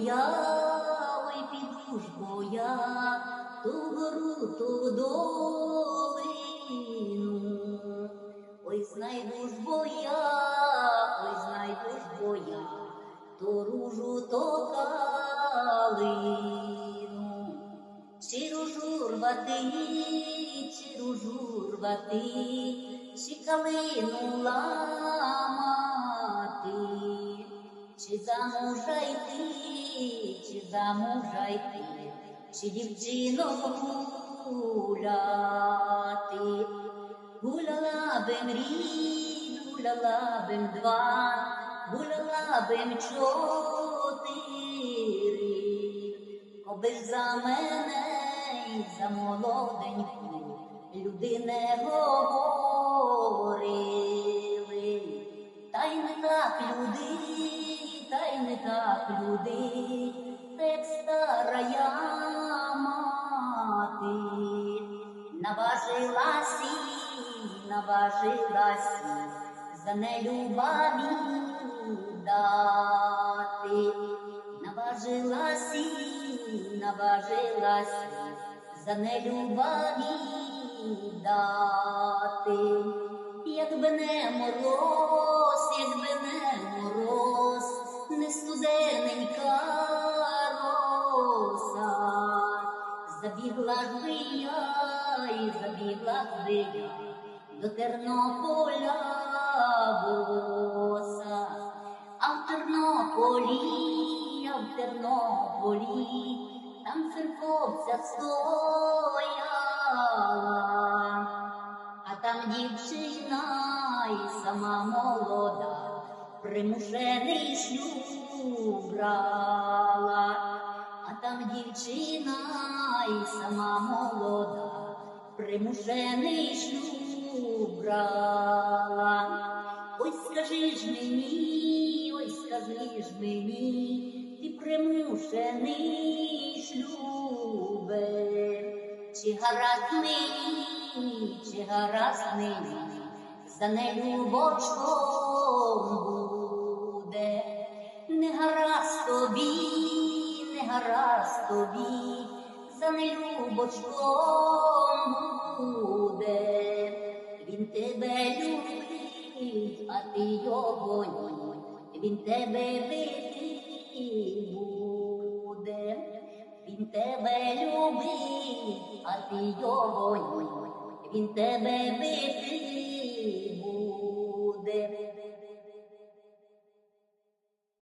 бо я, ой, піду ж бо я, ту гору, ту долину. Ой, знайду ж бо я, ой, знайду ж бо то ружу, то калину. Чи ружу рвати, чи ружу рвати, чи калину ламати, чи замужа йти, чи замужа йти, чи дівчинок гуляти. Гуляла бим рік, гуляла бим два, гуляла бим чотири. Коби за мене й за молоденьку люди не говорили, так люди, та як стара я мати, наважилась, наважилась за нелюбові дати. Наважилась, наважилась за нелюбові дати, якби не мороз, не роса, забігла би я, і забігла би я до Тернополя боса. А в Тернополі, а в Тернополі, там церковця стояла, а там дівчина і сама молода, примушений шлюб брала, а там дівчина і сама молода, примушений шлюб брала. Ой, скажи ж мені, ой, скажи ж мені, ти примушений шлюбе, чи гаразд мені, чи гаразд мені, за нелюбочком буде, гаразд тобі, за нелюбочком буде, він тебе любить а ти його ні, він тебе бити буде, він тебе любить, а ти його ні, він тебе бити